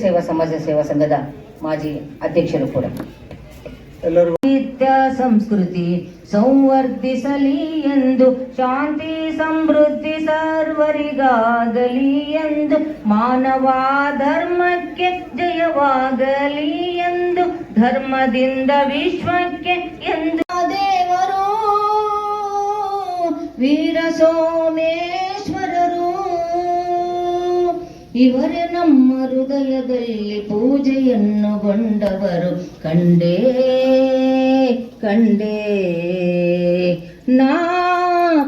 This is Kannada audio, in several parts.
ಸೇವಾ ಸಮಾಜ ಸೇವಾ ಸಂಘದ ಮಾಜಿ ಅಧ್ಯಕ್ಷರು ಕೂಡ. ನಿತ್ಯ ಸಂಸ್ಕೃತಿ ಸಂವರ್ಧಿಸಲಿ ಎಂದು ಶಾಂತಿ ಸಮೃದ್ಧಿ ಸರ್ವರಿಗಾಗಲಿ ಎಂದು ಮಾನವ ಧರ್ಮಕ್ಕೆ ಜಯವಾಗಲಿ ಎಂದು ಧರ್ಮದಿಂದ ವಿಶ್ವಕ್ಕೆ ಎಂದು. ದೇವರು ವೀರ ಸೋಮೇಶ್ವರರು ಇವರೇ ನಮ್ಮ ಹೃದಯದಲ್ಲಿ ಪೂಜೆಯನ್ನು ಗೊಂಡವರು. ಕಂಡೇ ಕಂಡೇ, ನಾ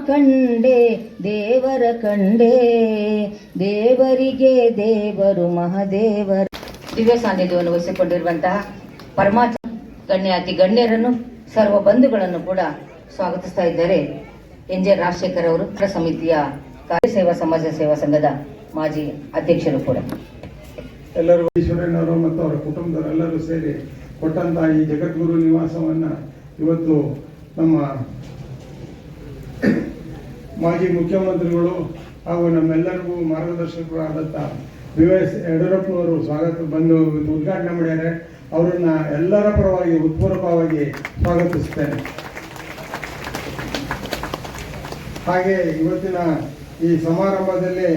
ಕಂಡೆ, ದೇವರ ಕಂಡೇ, ದೇವರಿಗೆ ದೇವರು ಮಹಾದೇವರು. ದಿವ್ಯ ಸಾನ್ನಿಧ್ಯವನ್ನು ವಹಿಸಿಕೊಂಡಿರುವಂತಹ ಗಣ್ಯ, ಅತಿ ಗಣ್ಯರನ್ನು, ಸರ್ವ ಬಂಧುಗಳನ್ನು ಕೂಡ ಸ್ವಾಗತಿಸ್ತಾ ಇದ್ದಾರೆ. ಎನ್ ಜೆ ರಾಜಶೇಖರ್ ಅವರು ಸಮಿತಿಯ ಕಾರ್ಯ ಸೇವಾ ಸಮಾಜ ಸೇವಾ ಸಂಘದ ಮಾಜಿ ಅಧ್ಯಕ್ಷರು ಕೂಡ. ಎಲ್ಲರೂ ಈಶ್ವರಣ್ಣವರು ಮತ್ತು ಅವರ ಕುಟುಂಬದವರೆಲ್ಲರೂ ಸೇರಿ ಕೊಟ್ಟಂತಹ ಈ ಜಗದ್ಗುರು ನಿವಾಸವನ್ನ ಇವತ್ತು ನಮ್ಮ ಮಾಜಿ ಮುಖ್ಯಮಂತ್ರಿಗಳು ಹಾಗೂ ನಮ್ಮೆಲ್ಲರಿಗೂ ಮಾರ್ಗದರ್ಶಕರಾದಂಥ ಬಿ ಎಸ್ ಯಡಿಯೂರಪ್ಪನವರು ಸ್ವಾಗತ ಬಂದು ಉದ್ಘಾಟನೆ ಮಾಡಿದ್ದಾರೆ. ಅವರನ್ನ ಎಲ್ಲರ ಪರವಾಗಿ ಉತ್ಪೂರ್ವಕವಾಗಿ ಸ್ವಾಗತಿಸ್ತೇನೆ ಹಾಗೆ ಇವತ್ತಿನ ಈ ಸಮಾರಂಭದಲ್ಲಿ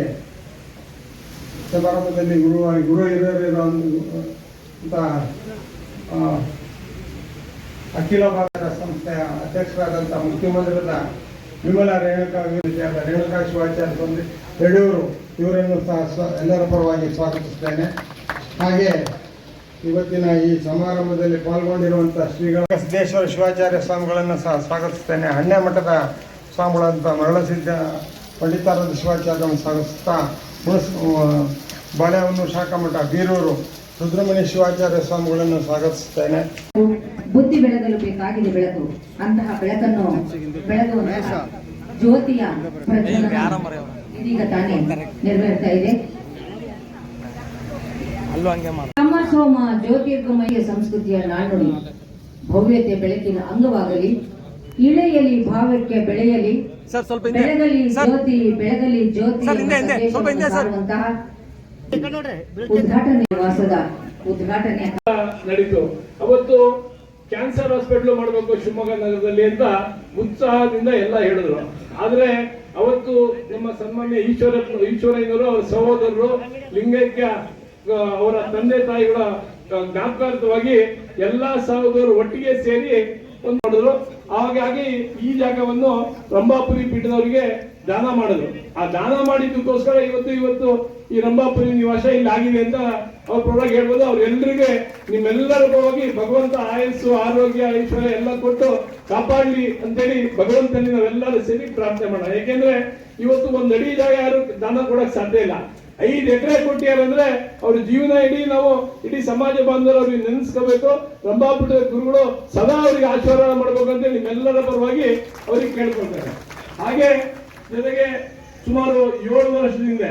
ಸಮಾರಂಭದಲ್ಲಿ ಗುರು ಗುರು ಹಿರಿಯರು ಅಂತ ಅಖಿಲ ಭಾರತ ಸಂಸ್ಥೆಯ ಅಧ್ಯಕ್ಷರಾದಂಥ ಮುಖ್ಯಮಂತ್ರಿಗಳ ವಿಮಲ ರೇಣುಕಾ ರೇಣುಕಾ ಶಿವಾಚಾರ್ಯ ಸ್ವಾಮಿ ಯಡಿಯೂರು ಇವರನ್ನು ಸಹ ಎಲ್ಲರ ಪರವಾಗಿ ಸ್ವಾಗತಿಸುತ್ತೇನೆ. ಹಾಗೆ ಇವತ್ತಿನ ಈ ಸಮಾರಂಭದಲ್ಲಿ ಪಾಲ್ಗೊಂಡಿರುವಂಥ ಶ್ರೀಗಳ ಸಿದ್ದೇಶ್ವರ ಶಿವಾಚಾರ್ಯ ಸ್ವಾಮಿಗಳನ್ನು ಸಹ ಸ್ವಾಗತಿಸ್ತೇನೆ ಹಣ್ಣೆ ಮಠದ ಸ್ವಾಮಿಗಳಂತ ಮರಳಸಿದ್ದ ಪಂಡಿತಾರಾದ ಶಿವಾಚಾರ್ಯವನ್ನು ಸ್ವಾಗತಿಸ್ತಾ ಹುಣಸ್- ಬಾಳೆಹೊನ್ನೂರು ಶಾಖಾಮಠ ಬೀರೂರು ಸುಬ್ರಹ್ಮಣ್ಯ ಶಿವಾಚಾರ್ಯ ಸ್ವಾಮಿಗಳನ್ನು ಸ್ವಾಗತಿಸುತ್ತೇನೆ. ಬುದ್ಧಿ ಬೆಳಗಲು ಬೇಕಾಗಿದೆ ಬೆಳಕು. ಅಂತಹ ಬೆಳಕನ್ನು ಬೆಳೆದು ಜ್ಯೋತಿಯ ಇದೀಗ ತಾನೇ ನೆರವೇರ್ತಾ ಇದೆ. ನಮ್ಮ ಸೋಮ ಜ್ಯೋತಿರ್ಗಮಯ ಸಂಸ್ಕೃತಿಯ ನಾಣ್ಣುಡಿ ಭವ್ಯತೆ ಬೆಳಕಿನ ಅಂಗವಾಗಲಿ ಇಳೆಯಲಿ ಭಾವಕ್ಕೆ ಬೆಳೆಯಲಿ ಸರ್ ಸ್ವಲ್ಪ ಹಿಂದೆ. ಬೆಳಗಲಿ ಸರ್. ಬೆಳಗಲಿ ಜ್ಯೋತಿ ಸರ್, ಹಿಂದೆ, ಹಿಂದೆ, ಸ್ವಲ್ಪ ಹಿಂದೆ, ಸರ್. ಉದ್ಘಾಟನೆ ನಡೀತು. ಅವತ್ತು ಕ್ಯಾನ್ಸರ್ ಹಾಸ್ಪಿಟಲ್ ಮಾಡಬೇಕು ಶಿವಮೊಗ್ಗ ನಗರದಲ್ಲಿ ಅಂತ ಉತ್ಸಾಹದಿಂದ ಎಲ್ಲ ಹೇಳಿದ್ರು. ಆದ್ರೆ ಅವತ್ತು ನಮ್ಮ ಸನ್ಮಾನ್ಯ ಈಶ್ವರ ಈಶ್ವರಯ್ಯನವರು ಅವರ ಸಹೋದರರು ಲಿಂಗೈಕ್ಯ ಅವರ ತಂದೆ ತಾಯಿಗಳ ಜ್ಞಾಪಕಾರ್ಥವಾಗಿ ಎಲ್ಲಾ ಸಹೋದರರು ಒಟ್ಟಿಗೆ ಸೇರಿ ಮಾಡಿದ್ರು. ಹಾಗಾಗಿ ಈ ಜಾಗವನ್ನು ರಂಭಾಪುರಿ ಪೀಠದವರಿಗೆ ದಾನ ಮಾಡಿದ್ರು. ಆ ದಾನ ಮಾಡಿದ್ದಕ್ಕೋಸ್ಕರ ಇವತ್ತು ಇವತ್ತು ಈ ರಂಭಾಪುರಿ ನಿವಾಸ ಇಲ್ಲಿ ಆಗಿದೆ ಅಂತ ಅವ್ರ ಪರವಾಗಿ ಹೇಳ್ಬೋದು. ಅವ್ರೆಲ್ಲರಿಗೆ ನಿಮ್ಮೆಲ್ಲರ ಪರವಾಗಿ ಭಗವಂತ ಆಯಸ್ಸು, ಆರೋಗ್ಯ, ಐಶ್ವರ್ಯ ಎಲ್ಲ ಕೊಟ್ಟು ಕಾಪಾಡಲಿ ಅಂತೇಳಿ ಭಗವಂತನಿಗೆ ನಾವೆಲ್ಲರೂ ಸೇರಿ ಪ್ರಾರ್ಥನೆ ಮಾಡೋಣ. ಯಾಕೆಂದ್ರೆ ಇವತ್ತು ಒಂದು ಅಡಿ ಜಾಗ ಯಾರು ದಾನ ಕೊಡಕ್ ಸಾಧ್ಯ ಇಲ್ಲ. ಐದು ಎಕರೆ ಕೊಟ್ಟಿಯಾರಂದ್ರೆ ಅವ್ರ ಜೀವನ ಇಡೀ ನಾವು ಇಡೀ ಸಮಾಜ ಬಾಂಧವರು ಅವ್ರಿಗೆ ನೆನೆಸ್ಕೋಬೇಕು. ರಂಭಾಪುರ ಗುರುಗಳು ಸದಾ ಅವರಿಗೆ ಆಶೀರ್ವಾದ ಅಂತ ನಿಮ್ಮೆಲ್ಲರ ಪರವಾಗಿ ಅವ್ರಿಗೆ ಕೇಳ್ಕೊಳ್ತಾರೆ. ಹಾಗೆ ಜೊತೆಗೆ ಸುಮಾರು ಏಳು ವರ್ಷದಿಂದ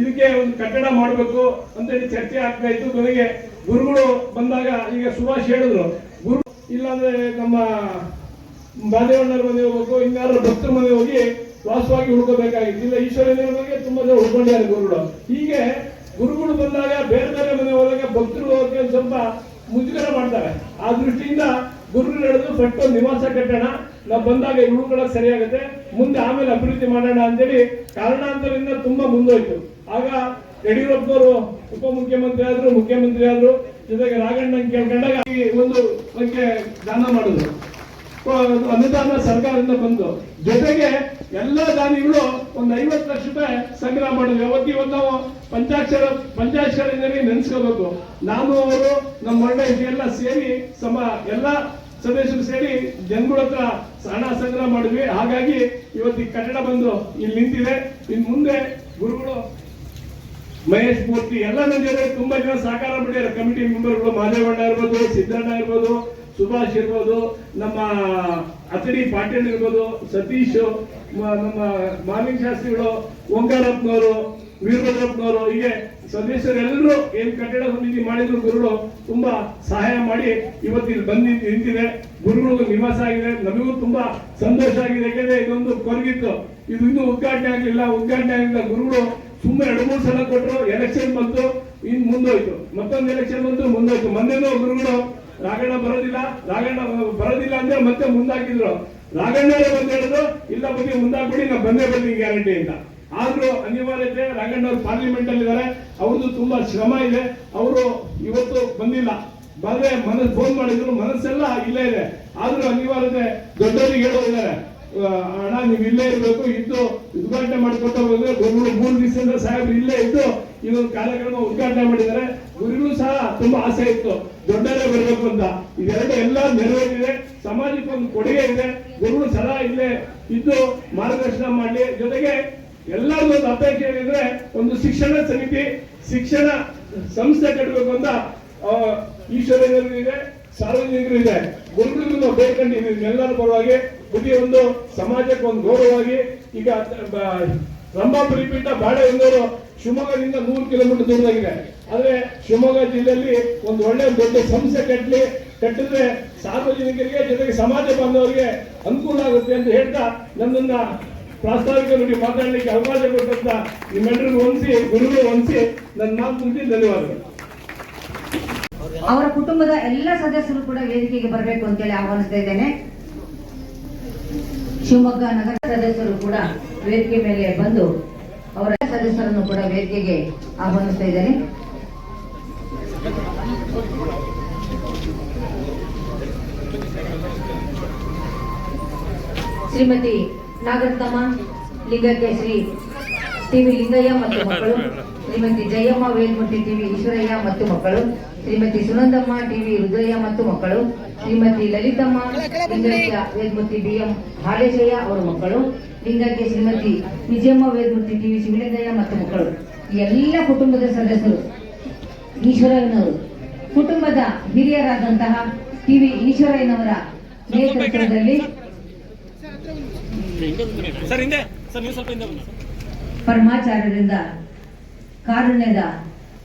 ಇದಕ್ಕೆ ಒಂದು ಕಟ್ಟಡ ಮಾಡಬೇಕು ಅಂತೇಳಿ ಚರ್ಚೆ ಆಗ್ತಾ ಇತ್ತು. ಕೊನೆಗೆ ಗುರುಗಳು ಬಂದಾಗ ಈಗ ಸುಭಾಷ್ ಹೇಳಿದ್ರು. ಗುರು ಇಲ್ಲಾಂದ್ರೆ ನಮ್ಮ ಬಾದೇವಣ್ಣರ ಮನೆ ಹೋಗ್ಬೇಕು ಇನ್ನಾರ ಭಕ್ತರ ಮನೆ ಹೋಗಿ ವಾಸವಾಗಿ ಹುಡುಕಬೇಕಾಗಿತ್ತು ಇಲ್ಲ ಈಶ್ವರನ ಬಗ್ಗೆ ತುಂಬಾ ಜನ ಉಳ್ಕೊಂಡಿದ್ದಾರೆ ಗುರುಗಳು. ಹೀಗೆ ಗುರುಗಳು ಬಂದಾಗ ಬೇರೆ ಬೇರೆ ಮನೆ ಹೋದಾಗ ಭಕ್ತರು ಹೋಗಕ್ಕೆ ಒಂದ್ ಸ್ವಲ್ಪ ಮುಜುಗರ ಮಾಡ್ತಾರೆ. ಆ ದೃಷ್ಟಿಯಿಂದ ಗುರುಗಳು ಫಸ್ಟ್ ಒಂದು ನಿವಾಸ ಕಟ್ಟೋಣ. ನಾವು ಬಂದಾಗ ಇವುಗಳ ಸರಿಯಾಗುತ್ತೆ. ಮುಂದೆ ಆಮೇಲೆ ಅಭಿವೃದ್ಧಿ ಮಾಡೋಣ ಅಂತೇಳಿ ಕಾರಣಾಂತರದಿಂದ ತುಂಬಾ ಮುಂದೋಯ್ತು. ಆಗ ಯಡಿಯೂರಪ್ಪನವರು ಉಪಮುಖ್ಯಮಂತ್ರಿ ಆದ್ರು, ಮುಖ್ಯಮಂತ್ರಿ ಆದ್ರು, ಜೊತೆಗೆ ರಾಘಣ್ಣ ಕೇಳ್ಕೊಂಡಾಗ ಒಂದು ಬಗ್ಗೆ ದಾನ ಮಾಡಿದ್ರು. ಅನುದಾನ ಸರ್ಕಾರದಿಂದ ಬಂದು. ಜೊತೆಗೆ ಎಲ್ಲ ದಾನಿಗಳು ಒಂದು ಐವತ್ತು ಲಕ್ಷ ರೂಪಾಯಿ ಸಂಗ್ರಹ ಮಾಡಿದ್ವಿ. ಅವತ್ತು ಇವತ್ತು ನಾವು ಪಂಚಾಕ್ಷರ ಪಂಚಾಕ್ಷರದಲ್ಲಿ ನೆನೆಸ್ಕೋಬೇಕು. ನಾನು, ಅವರು, ನಮ್ಮ ಒಳ್ಳೆ ಎಲ್ಲ ಸೇರಿ ಸಮ ಎಲ್ಲ ಸದಸ್ಯರು ಸೇರಿ ಜನಗಳ ಹತ್ರ ಹಣ ಸಂಗ್ರಹ ಮಾಡಿದ್ವಿ. ಹಾಗಾಗಿ ಇವತ್ತು ಕಟ್ಟಡ ಬಂದು ಇಲ್ಲಿ ನಿಂತಿದೆ. ಇನ್ ಮುಂದೆ ಗುರುಗಳು, ಮಹೇಶ್ ಮೂರ್ತಿ, ಎಲ್ಲ ನನ್ನ ಜೊತೆ ತುಂಬಾ ಜನ ಸಹಕಾರ ಮಾಡಿದ್ದಾರೆ. ಕಮಿಟಿ ಮೆಂಬರ್ಗಳು, ಮಾದೇವಣ್ಣ ಇರ್ಬೋದು, ಸಿದ್ದಣ್ಣ ಇರ್ಬೋದು ಸುಭಾಷ್ ಇರ್ಬೋದು, ನಮ್ಮ ಅತಡಿ ಪಾಟೀಲ್ ಇರ್ಬೋದು, ಸತೀಶ್ ನಮ್ಮ ಮಾಲಿಂಗ್ ಶಾಸ್ತ್ರಿಗಳು ಓಂಕಾರಪ್ಪನವರು ವೀರಭದ್ರಪ್ಪನವರು, ಹೀಗೆ ಸದಸ್ಯರೆಲ್ಲರೂ ಏನ್ ಕಟ್ಟಡ ಸಮಿತಿ ಮಾಡಿದ್ರು ಗುರುಗಳು ತುಂಬಾ ಸಹಾಯ ಮಾಡಿ ಇವತ್ತು ಇಲ್ಲಿ ಬಂದು ನಿಂತಿದೆ. ಗುರುಗಳು ನಿವಾಸ ಆಗಿದೆ. ನಮಗೂ ತುಂಬಾ ಸಂತೋಷ ಆಗಿದೆ. ಯಾಕೆಂದ್ರೆ ಇದೊಂದು ಕೊರಗಿತ್ತು. ಇದು ಇನ್ನೂ ಉದ್ಘಾಟನೆ ಆಗಲಿಲ್ಲ. ಉದ್ಘಾಟನೆ ಆಗಿಲ್ಲ ಗುರುಗಳು ಸುಮ್ಮನೆ ಎರಡು ಮೂರು ಸಲ ಕೊಟ್ಟರು. ಎಲೆಕ್ಷನ್ ಬಂತು, ಇನ್ ಮುಂದೋಯ್ತು. ಮತ್ತೊಂದು ಎಲೆಕ್ಷನ್ ಬಂತು, ಮುಂದೋಯ್ತು. ಮೊನ್ನೆನೂ ಗುರುಗಳು ರಾಘಣ್ಣ ಬರೋದಿಲ್ಲ ರಾಘಣ್ಣ ಬರೋದಿಲ್ಲ ಅಂದ್ರೆ ಮತ್ತೆ ಮುಂದಾಕಿದ್ರು. ರಾಘಣ್ಣರೇ ಬಂದು ಹೇಳಿದ್ರು, ಇಲ್ಲ ಬಗ್ಗೆ ಮುಂದಾಕ್ಬಿಡಿ ನಾವು ಬಂದೇ ಬರ್ತೀನಿ ಗ್ಯಾರಂಟಿ ಅಂತ. ಆದ್ರೂ ಅನಿವಾರ್ಯತೆ ರಾಘಣ್ಣ ಅವರು ಪಾರ್ಲಿಮೆಂಟ್ ಅಲ್ಲಿ ಇದ್ದಾರೆ ಅವ್ರದ್ದು ತುಂಬಾ ಶ್ರಮ ಇದೆ. ಅವರು ಇವತ್ತು ಬಂದಿಲ್ಲ. ಬಂದ್ರೆ ಮನಸ್ ಫೋನ್ ಮಾಡಿದ್ರು, ಮನಸ್ಸೆಲ್ಲ ಇಲ್ಲೇ ಇದೆ. ಆದ್ರೂ ಅನಿವಾರ್ಯತೆ ದೊಡ್ಡವರಿಗೆ ಹೇಳೋದಿದ್ದಾರೆ ಅಣ್ಣ, ನೀವು ಇಲ್ಲೇ ಇರಬೇಕು, ಇದ್ದು ಉದ್ಘಾಟನೆ ಮಾಡಿಕೊಟ್ಟ ಹೋದ್ರೆ ಮೂರು ದಿವಸದಿಂದ ಸಾಹೇಬ್ರು ಇಲ್ಲೇ ಇದ್ದು ಇದೊಂದು ಕಾರ್ಯಕ್ರಮ ಉದ್ಘಾಟನೆ ಮಾಡಿದ್ದಾರೆ. ಗುರುಗಳು ಸಹ ತುಂಬಾ ಆಸೆ ಇತ್ತು. ದೊಡ್ಡದೇ ಬರಬೇಕು ಅಂತ. ಇದೆರಡು ಎಲ್ಲ ನೆರವೇರಿದೆ. ಸಮಾಜಕ್ಕೆ ಒಂದು ಕೊಡುಗೆ ಇದೆ. ಗುರುಗಳು ಸದಾ ಇಲ್ಲೇ ಇದ್ದು ಮಾರ್ಗದರ್ಶನ ಮಾಡಲಿ. ಜೊತೆಗೆ ಎಲ್ಲರಿಗೂ ಒಂದು ಅಪೇಕ್ಷೆ ಏನಿದ್ರೆ ಒಂದು ಶಿಕ್ಷಣ ಸಮಿತಿ, ಶಿಕ್ಷಣ ಸಂಸ್ಥೆ ಕಟ್ಟಬೇಕು ಅಂತ ಈಶ್ವರ್ಯರು ಇದೆ ಸಾರ್ವಜನಿಕರು ಇದೆ. ಗುರುಗಳಿಗೂ ನಾವು ಬೇಡ್ಕೊಂಡಿದ್ದೀವಿ ಎಲ್ಲರ ಪರವಾಗಿ ಬುದ್ಧಿ ಒಂದು ಸಮಾಜಕ್ಕೆ ಒಂದು ಗೌರವವಾಗಿ. ಈಗ ರಂಭಾಪುರಿ ಪೀಠ ಬಾಳೆಹೊನ್ನೂರು ಶಿವಮೊಗ್ಗದಿಂದ ನೂರು ಕಿಲೋಮೀಟರ್ ದೂರದಾಗಿದೆ. ಆದ್ರೆ ಶಿವಮೊಗ್ಗ ಜಿಲ್ಲೆಯಲ್ಲಿ ಒಂದು ಒಳ್ಳೆ ದೊಡ್ಡ ಸಂಸ್ಥೆ ಕಟ್ಟಲಿ ಕಟ್ಟಿದ್ರೆ ಸಾರ್ವಜನಿಕರಿಗೆ ಜೊತೆಗೆ ಸಮಾಜ ಬಾಂಧವರಿಗೆ ಅನುಕೂಲ ಆಗುತ್ತೆ ಅಂತ ಹೇಳ್ತಾ ನನ್ನನ್ನ ಪ್ರಾಸ್ತಾವಿಕ ನುಡಿ ಮಾತಾಡಲಿಕ್ಕೆ ಅವಕಾಶ ಕೊಟ್ಟಂತ ನಿಮ್ಮೆಲ್ಲರಿಗೂ ಹೊಂದಿಸಿ ಗುರುಗಳು ಹೊಂದಿಸಿ ನನ್ನ ಮಾತು ಮುಗಿಸಿ ಧನ್ಯವಾದಗಳು. ಅವರ ಕುಟುಂಬದ ಎಲ್ಲ ಸದಸ್ಯರು ಕೂಡ ವೇದಿಕೆಗೆ ಬರಬೇಕು ಅಂತೇಳಿ ಆಹ್ವಾನಿಸ್ತಾ ಇದ್ದೇನೆ. ಶಿವಮೊಗ್ಗ ನಗರ ಸದಸ್ಯರು ಕೂಡ ವೇದಿಕೆ ಮೇಲೆ ಬಂದು ಸದಸ್ಯರನ್ನು ಕೂಡ ವೇದಿಕೆಗೆ ಆಹ್ವಾನಿಸ್ತಾ ಇದ್ದೇನೆ. ಶ್ರೀಮತಿ ನಾಗರತ್ನಮ್ಮ ಲಿಂಗಕ್ಕೆ ಶ್ರೀ ಟಿವಿ ಲಿಂಗಯ್ಯ ಮತ್ತು ಮಕ್ಕಳು, ಶ್ರೀಮತಿ ಜಯಮ್ಮ ವೇಲ್ಮುಟ್ಟಿ ಟಿವಿ ಈಶ್ವರಯ್ಯ ಮತ್ತು ಮಕ್ಕಳು, ಶ್ರೀಮತಿ ಸುನಂದಮ್ಮ ಟಿವಿ ರುದ್ರಯ್ಯ ಮತ್ತು ಮಕ್ಕಳು, ಶ್ರೀಮತಿ ಲಲಿತಮ್ಮ, ಲಿಂಗಯ್ಯ ವೇಲ್ಮುಟ್ಟಿ ಬಿಎಂ ಹಾಲೇಶಯ್ಯ ಅವರ ಮಕ್ಕಳು ಲಿಂಗಕ್ಕೆ ಶ್ರೀಮತಿ ವಿಜಯಮ್ಮ ಟಿ ಟಿವಿ ಶಿವಲಿಂಗಯ್ಯ ಮತ್ತು ಮಕ್ಕಳು ಎಲ್ಲ ಕುಟುಂಬದ ಸದಸ್ಯರು ಈಶ್ವರಯ್ಯನವರು ಕುಟುಂಬದ ಹಿರಿಯರಾದಂತಹ ಟಿವಿ ಈಶ್ವರಯ್ಯನವರ ನೇತೃತ್ವದಲ್ಲಿ. ಪರಮಾಚಾರ್ಯರಿಂದ ಕಾರುಣ್ಯದ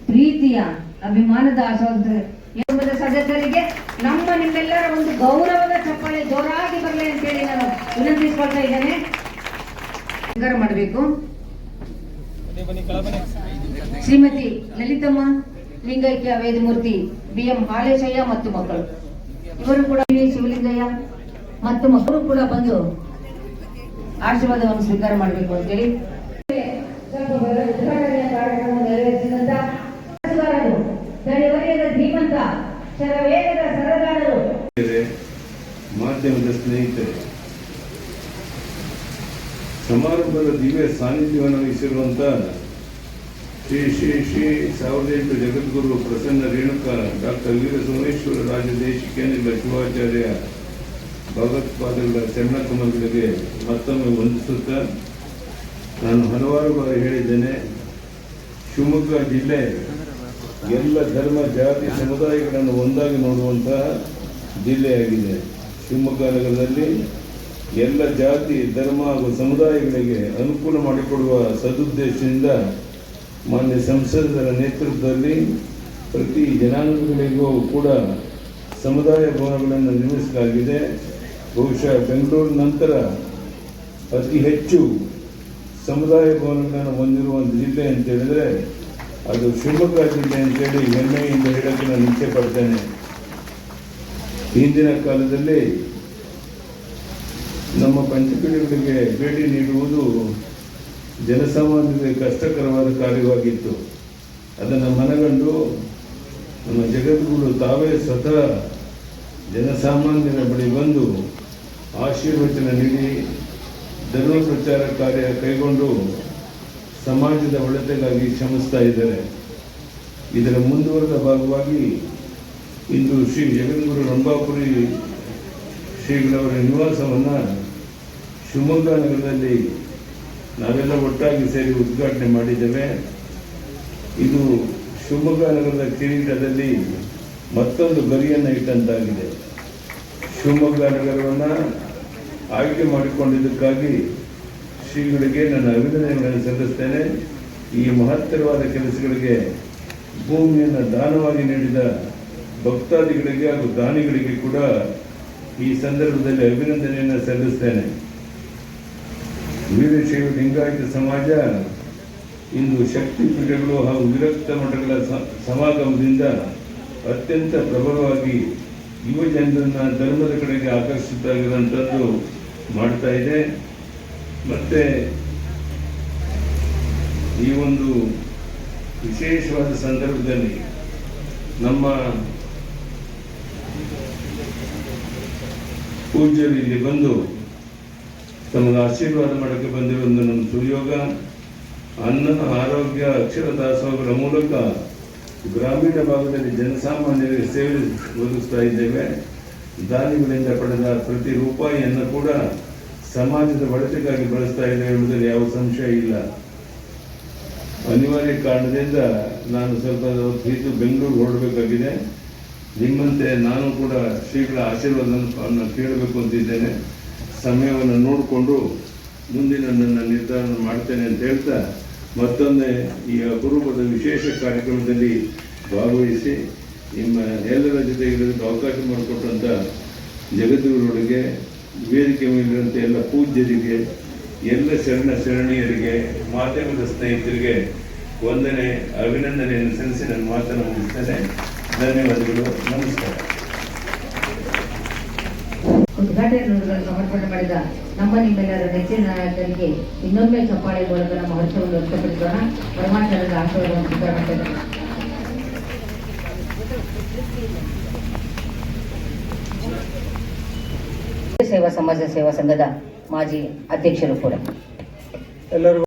ಪ್ರೀತಿಯ ಅಭಿಮಾನದ ಕುಟುಂಬದ ಸದಸ್ಯರಿಗೆ ನಮ್ಮ ನಿಮ್ಮೆಲ್ಲರ ಒಂದು ಗೌರವದ ಚಪ್ಪಾಳೆ ಜೋರಾಗಿ ಬರಲಿ ಅಂತೇಳಿ ನಾನು ವಿನಂತಿಸ್ಕೊಳ್ತಾ ಇದ್ದೇನೆ ಮಾಡಬೇಕು. ಶ್ರೀಮತಿ ಲಲಿತಮ್ಮ ಲಿಂಗೈಕ್ಯ ವೇದಮೂರ್ತಿ ಬಿ ಎಂ ಹಾಲೇಶಯ್ಯ ಮತ್ತು ಮಕ್ಕಳು. ಇವರು ಕೂಡ. ಶಿವಲಿಂಗಯ್ಯ ಮತ್ತು ಮಕ್ಕಳು ಕೂಡ ಬಂದು ಆಶೀರ್ವಾದವನ್ನು ಸ್ವೀಕಾರ ಮಾಡಬೇಕು ಅಂತೇಳಿ. ದಿವ್ಯ ಸಾನ್ನಿಧ್ಯವನ್ನು ವಹಿಸಿರುವಂತ ಶ್ರೀ ಶ್ರೀ ಶ್ರೀ ಸಾವಿರದ ಎಂಟು ಜಗದ್ಗುರು ಪ್ರಸನ್ನ ರೇಣುಕ, ಡಾಕ್ಟರ್ ವೀರ ಸೋಮೇಶ್ವರ ರಾಜ ರಾಜದೇಶಿಕೇಂದ್ರ ಶಿವಾಚಾರ್ಯ ಭಗವತ್ಪಾದಗಳ ಚರಣ ಕಮಲಗಳಿಗೆ ಮತ್ತೊಮ್ಮೆ ವಂದಿಸುತ್ತಾ ನಾನು ಹಲವಾರು ಬಾರಿ ಹೇಳಿದ್ದೇನೆ, ಶಿವಮೊಗ್ಗ ಜಿಲ್ಲೆ ಎಲ್ಲ ಧರ್ಮ, ಜಾತಿ, ಸಮುದಾಯಗಳನ್ನು ಒಂದಾಗಿ ನೋಡುವಂತಹ ಜಿಲ್ಲೆಯಾಗಿದೆ. ಶಿವಮೊಗ್ಗ ನಗರದಲ್ಲಿ ಎಲ್ಲ ಜಾತಿ, ಧರ್ಮ ಹಾಗೂ ಸಮುದಾಯಗಳಿಗೆ ಅನುಕೂಲ ಮಾಡಿಕೊಡುವ ಸದುದ್ದೇಶದಿಂದ ಮಾನ್ಯ ಸಂಸದರ ನೇತೃತ್ವದಲ್ಲಿ ಪ್ರತಿ ಜನಾಂಗಗಳಿಗೂ ಕೂಡ ಸಮುದಾಯ ಭವನಗಳನ್ನು ನಿರ್ಮಿಸಲಾಗಿದೆ. ಬಹುಶಃ ಬೆಂಗಳೂರು ನಂತರ ಅತಿ ಹೆಚ್ಚು ಸಮುದಾಯ ಭವನಗಳನ್ನು ಹೊಂದಿರುವ ಜಿಲ್ಲೆ ಅಂತ ಹೇಳಿದ್ರೆ ಅದು ಶಿವಮೊಗ್ಗ ಜಿಲ್ಲೆ ಅಂತೇಳಿ ಹೆಮ್ಮೆಯಿಂದ ಹೇಳಕ್ಕೆ ನಾನು ಇಚ್ಛೆ ಪಡ್ತೇನೆ. ಹಿಂದಿನ ಕಾಲದಲ್ಲಿ ನಮ್ಮ ಪಂಚಪೀಠಗಳಿಗೆ ಭೇಟಿ ನೀಡುವುದು ಜನಸಾಮಾನ್ಯರಿಗೆ ಕಷ್ಟಕರವಾದ ಕಾರ್ಯವಾಗಿತ್ತು. ಅದನ್ನು ಮನಗಂಡು ನಮ್ಮ ಜಗದ್ಗುರು ತಾವೇ ಸ್ವತಃ ಜನಸಾಮಾನ್ಯರ ಬಳಿ ಬಂದು ಆಶೀರ್ವಚನ ನೀಡಿ ಧರ್ಮ ಪ್ರಚಾರ ಕಾರ್ಯ ಕೈಗೊಂಡು ಸಮಾಜದ ಒಳತೆಗಾಗಿ ಶ್ರಮಿಸ್ತಾ ಇದ್ದಾರೆ. ಇದರ ಮುಂದುವರೆದ ಭಾಗವಾಗಿ ಇಂದು ಶ್ರೀ ಜಗದ್ಗುರು ರಂಭಾಪುರಿ ಶ್ರೀಗಳವರ ನಿವಾಸವನ್ನು ಶಿವಮೊಗ್ಗ ನಗರದಲ್ಲಿ ನಾವೆಲ್ಲ ಒಟ್ಟಾಗಿ ಸೇರಿ ಉದ್ಘಾಟನೆ ಮಾಡಿದ್ದೇವೆ. ಇದು ಶಿವಮೊಗ್ಗ ನಗರದ ಕಿರೀಟದಲ್ಲಿ ಮತ್ತೊಂದು ಗರಿಯನ್ನು ಇಟ್ಟಂತಾಗಿದೆ. ಶಿವಮೊಗ್ಗ ನಗರವನ್ನು ಆಯ್ಕೆ ಮಾಡಿಕೊಂಡಿದ್ದಕ್ಕಾಗಿ ಶ್ರೀಗಳಿಗೆ ನನ್ನ ಅಭಿನಂದನೆಗಳನ್ನು ಸಲ್ಲಿಸ್ತೇನೆ. ಈ ಮಹತ್ತರವಾದ ಕೆಲಸಗಳಿಗೆ ಭೂಮಿಯನ್ನು ದಾನವಾಗಿ ನೀಡಿದ ಭಕ್ತಾದಿಗಳಿಗೆ ಹಾಗೂ ದಾನಿಗಳಿಗೆ ಕೂಡ ಈ ಸಂದರ್ಭದಲ್ಲಿ ಅಭಿನಂದನೆಯನ್ನು ಸಲ್ಲಿಸ್ತೇನೆ. ವೀರಶೈವ ಲಿಂಗಾಯತ ಸಮಾಜ ಇಂದು ಶಕ್ತಿ ಪೀಠಗಳು ಹಾಗೂ ವಿರಕ್ತ ಮಠಗಳ ಸಮಾಗಮದಿಂದ ಅತ್ಯಂತ ಪ್ರಬಲವಾಗಿ ಯುವ ಜನರನ್ನ ಧರ್ಮದ ಕಡೆಗೆ ಆಕರ್ಷಿತವಾಗಿರುವಂಥದ್ದು ಮಾಡ್ತಾ ಇದೆ. ಮತ್ತೆ ಈ ಒಂದು ವಿಶೇಷವಾದ ಸಂದರ್ಭದಲ್ಲಿ ನಮ್ಮ ಪೂಜ್ಯರು ಇಲ್ಲಿ ಬಂದು ತಮಗೆ ಆಶೀರ್ವಾದ ಮಾಡೋಕ್ಕೆ ಬಂದಿರುವುದು ನಮ್ಮ ಸುಯೋಗ ಅನ್ನ ಆರೋಗ್ಯ ಅಕ್ಷರ ದಾಸೋಹಗಳ ಮೂಲಕ ಗ್ರಾಮೀಣ ಭಾಗದಲ್ಲಿ ಜನಸಾಮಾನ್ಯರಿಗೆ ಸೇವೆ ಒದಗಿಸ್ತಾ ಇದ್ದೇವೆ. ದಾನಿಗಳಿಂದ ಪಡೆದ ಪ್ರತಿ ರೂಪಾಯಿಯನ್ನು ಕೂಡ ಸಮಾಜದ ಒಳಿತಿಗಾಗಿ ಬಳಸ್ತಾ ಇದೆ ಎಂಬುದರಲ್ಲಿ ಯಾವ ಸಂಶಯ ಇಲ್ಲ. ಅನಿವಾರ್ಯ ಕಾರಣದಿಂದ ನಾನು ಸ್ವಲ್ಪ ಹೊತ್ತು ಬೆಂಗಳೂರು ಹೊರಡಬೇಕಾಗಿದೆ. ನಿಮ್ಮಂತೆ ನಾನು ಕೂಡ ಶ್ರೀಗಳ ಆಶೀರ್ವಾದವನ್ನು ಕೇಳಬೇಕು ಅಂತಿದ್ದೇನೆ. ಸಮಯವನ್ನು ನೋಡಿಕೊಂಡು ಮುಂದಿನ ನನ್ನ ನಿರ್ಧಾರ ಮಾಡ್ತೇನೆ ಅಂತ ಹೇಳ್ತಾ ಮತ್ತೊಮ್ಮೆ ಈ ಅಪರೂಪದ ವಿಶೇಷ ಕಾರ್ಯಕ್ರಮದಲ್ಲಿ ಭಾಗವಹಿಸಿ ನಿಮ್ಮ ಎಲ್ಲರ ಜೊತೆ ಇರೋದಕ್ಕೆ ಅವಕಾಶ ಮಾಡಿಕೊಟ್ಟಂಥ ಜಗದ್ಗುರುಗಳಿಗೆ, ವೇದಿಕೆ ಮೇಲಿರುವಂಥ ಎಲ್ಲ ಪೂಜ್ಯರಿಗೆ, ಎಲ್ಲ ಶರಣ ಶರಣೀಯರಿಗೆ, ಮಾಧ್ಯಮದ ಸ್ನೇಹಿತರಿಗೆ ವಂದನೆ, ಅಭಿನಂದನೆಯನ್ನು ಸಲ್ಲಿಸಿ ನನ್ನ ಮಾತನ್ನು ಮುಗಿಸ್ತೇನೆ. ಧನ್ಯವಾದಗಳು. ನಮಸ್ಕಾರ. ಉದ್ಘಾಟನೆ ಸಮರ್ಪಣೆ ಮಾಡಿದ ನಮ್ಮ ನಿಮ್ಮೆಲ್ಲರ ನೆಚ್ಚಿನ ನಾಯಕರಿಗೆ ಇನ್ನೊಮ್ಮೆ ಚಪ್ಪಾಳೆ ಮೂಲಕ ನಮ್ಮ ಹರ್ಷವನ್ನು ವ್ಯಕ್ತಪಡಿಸೋಣ. ಪರಮಾಚಾರ್ಯರ ಆಶಯವನ್ನು ಸ್ವೀಕಾರ ಸೇವಾ ಸಮಾಜ ಸೇವಾ ಸಂಘದ ಮಾಜಿ ಅಧ್ಯಕ್ಷರು ಕೂಡ. ಎಲ್ಲರಿಗೂ